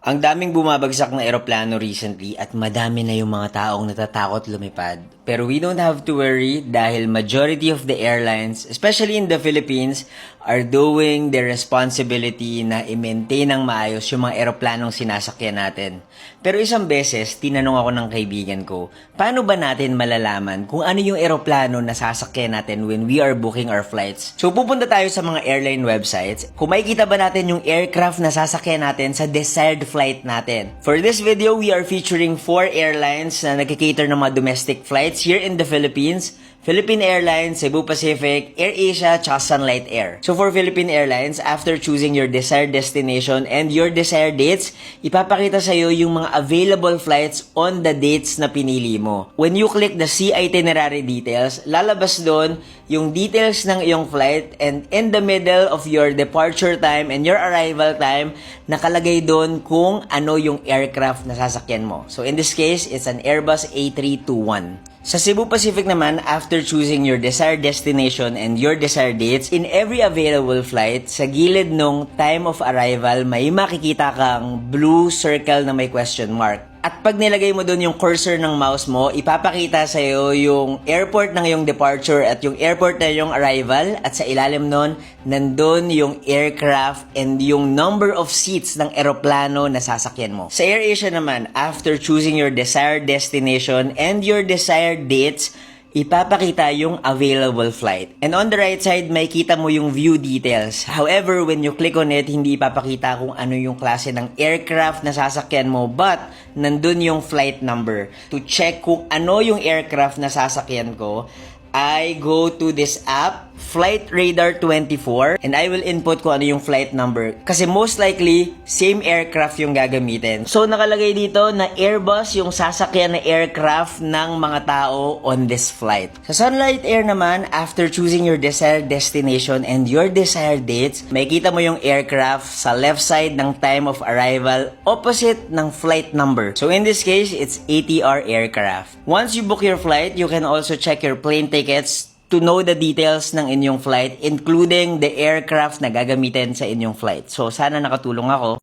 Ang daming bumabagsak na eroplano recently at madami na yung mga taong natatakot lumipad. Pero we don't have to worry dahil majority of the airlines, especially in the Philippines, are doing their responsibility na i-maintain ng maayos yung mga eroplanong sinasakyan natin. Pero isang beses, tinanong ako ng kaibigan ko, paano ba natin malalaman kung ano yung eroplano na sasakyan natin when we are booking our flights? So pupunta tayo sa mga airline websites. Kung makikita ba natin yung aircraft na sasakyan natin sa desired flight natin. For this video, we are featuring four airlines na nagkikater ng mga domestic flights here in the Philippines. Philippine Airlines, Cebu Pacific, AirAsia, tsaka Sunlight Air. So for Philippine Airlines, after choosing your desired destination and your desired dates, ipapakita sa'yo yung mga available flights on the dates na pinili mo. When you click the See Itinerary Details, lalabas doon yung details ng iyong flight and in the middle of your departure time and your arrival time, nakalagay doon kung ano yung aircraft na sasakyan mo. So in this case, it's an Airbus A321. Sa Cebu Pacific naman, after choosing your desired destination and your desired dates, in every available flight, sa gilid nung time of arrival, may makikita kang blue circle na may question mark. At pag nilagay mo doon yung cursor ng mouse mo, ipapakita sa iyo yung airport ng yung departure at yung airport na yung arrival at sa ilalim nun, nandun yung aircraft and yung number of seats ng eroplano na sasakyan mo. Sa AirAsia naman, after choosing your desired destination and your desired dates, ipapakita yung available flight. And on the right side, may kita mo yung view details. However, when you click on it, hindi ipapakita kung ano yung klase ng aircraft na sasakyan mo, but nandun yung flight number. To check kung ano yung aircraft na sasakyan ko, I go to this app, Flight Radar 24, and I will input kung ano yung flight number. Kasi most likely, same aircraft yung gagamitin. So, nakalagay dito na Airbus yung sasakyan na aircraft ng mga tao on this flight. Sa Sunlight Air naman, after choosing your desired destination and your desired dates, makikita mo yung aircraft sa left side ng time of arrival opposite ng flight number. So, in this case, it's ATR aircraft. Once you book your flight, you can also check your plane tickets to know the details ng inyong flight, including the aircraft na gagamitin sa inyong flight. So, sana nakatulong ako.